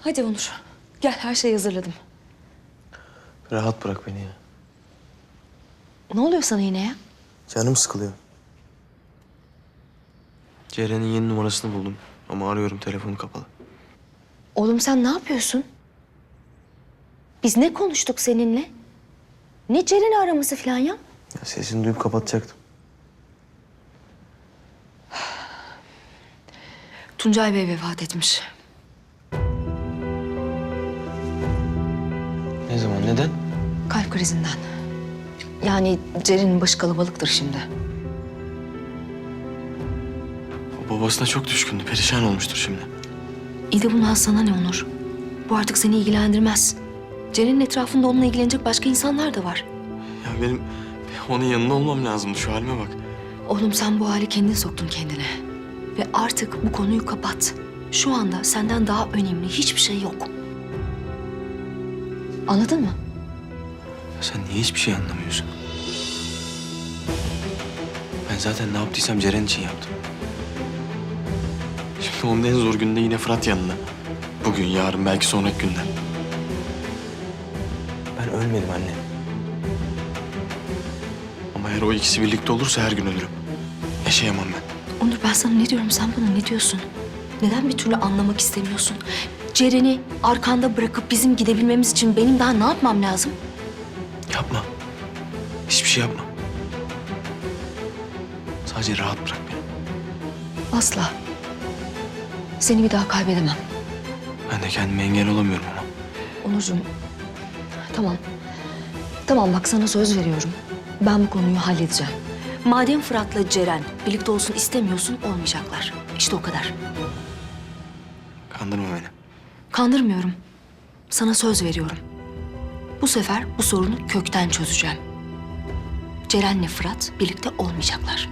Hadi Onur. Gel her şeyi hazırladım. Rahat bırak beni ya. Ne oluyor sana yine ya? Canım sıkılıyor. Ceren'in yeni numarasını buldum. Ama arıyorum telefonu kapalı. Oğlum sen ne yapıyorsun? Biz ne konuştuk seninle? Ne Ceren'i araması falan ya? Ya sesini duyup kapatacaktım. Tuncay Bey vefat etmiş. Ne zaman neden? Kalp krizinden. Yani Ceren'in başı kalabalıktır şimdi. O babasına çok düşkündü. Perişan olmuştur şimdi. İyi de bundan sana ne Onur? Bu artık seni ilgilendirmez. Ceren'in etrafında onunla ilgilenecek başka insanlar da var. Ya benim onun yanında olmam lazımdı. Şu halime bak. Oğlum sen bu hali kendin soktun kendine. Ve artık bu konuyu kapat. Şu anda senden daha önemli hiçbir şey yok. Anladın mı? Ya sen niye hiçbir şey anlamıyorsun? Ben zaten ne yaptıysam Ceren için yaptım. Şimdi onun en zor gününde yine Fırat yanında. Bugün, yarın, belki sonraki günden. Ben ölmedim anne. Ama eğer o ikisi birlikte olursa her gün ölürüm. Yaşayamam ben. Onur ben sana ne diyorum sen bana ne diyorsun? Neden bir türlü anlamak istemiyorsun? Ceren'i arkanda bırakıp bizim gidebilmemiz için benim daha ne yapmam lazım? Yapma. Hiçbir şey yapma. Sadece rahat bırak beni. Asla. Seni bir daha kaybedemem. Ben de kendime engel olamıyorum ama. Onurcuğum, tamam. Tamam bak sana söz veriyorum. Ben bu konuyu halledeceğim. Madem Fırat'la Ceren birlikte olsun istemiyorsun olmayacaklar. İşte o kadar. Kandırma beni. Kandırmıyorum. Sana söz veriyorum. Bu sefer bu sorunu kökten çözeceğim. Ceren'le Fırat birlikte olmayacaklar.